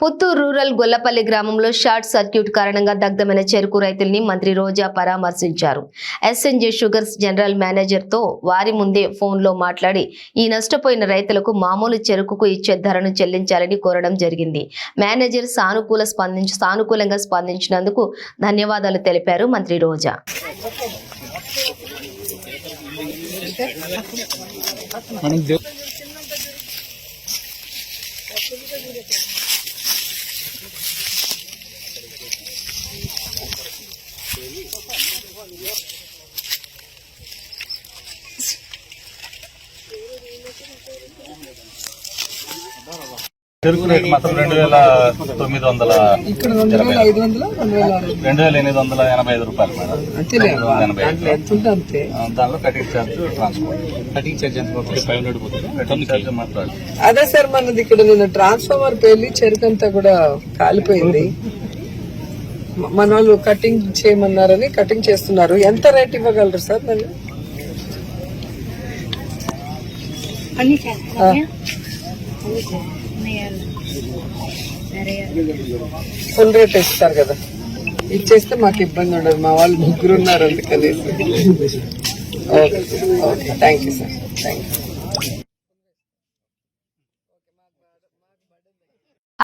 Puttur rural Gollapalli గ్రామంలో short circuit కారణంగా దగ్ధమైన చెరుకు రైతుల్ని మంత్రి రోజా పరామర్శించారు. ఎస్ఎన్జే షుగర్స్ జనరల్ మేనేజర్తో వారి ముందే ఫోన్లో మాట్లాడి ఈ నష్టపోయిన రైతులకు మామూలు చెరుకుకు ఇచ్చే ధరను చెల్లించాలని కోరడం జరిగింది. మేనేజర్ సానుకూల స్పందించి సానుకూలంగా స్పందించినందుకు ధన్యవాదాలు తెలిపారు మంత్రి రోజా. చెరుకు రేటు మాత్రం రెండు వేల తొమ్మిది వందల ఇక్కడ రెండు వేల ఐదు. వందల రెండు వేల ఆరు వందలు. రెండు వేల ఎనిమిది వందల ఎనభై ఐదు రూపాయలు మేడం. అంతేలే. రెండు వందల ఎనభై ఐదు. దాంట్లో ఎంత ఉంటే అంతే. ఆ, దానిలో cutting charge transport cutting charge ఎంత ఫైవ్ హండ్రెడ్ పోతుంది. కటింగ్ ఛార్జ్ మాట్లాడు అదే. సార్ మనది ఇక్కడ నిన్న ట్రాన్స్ఫార్మర్ పేలి చెరుకంతా కూడా కాలిపోయింది. మన వాళ్ళు కటింగ్ చేయమన్నారని కటింగ్ చేస్తున్నారు. ఎంత రేట్ ఇవ్వగలరు సార్ మరి? ఫుల్ రేట్ ఇస్తారు కదా. ఇచ్చేస్తే మాకు ఇబ్బంది ఉండదు. మా వాళ్ళు ముగ్గురు ఉన్నారు అందుకని okay. Okay. Thank you sir thank you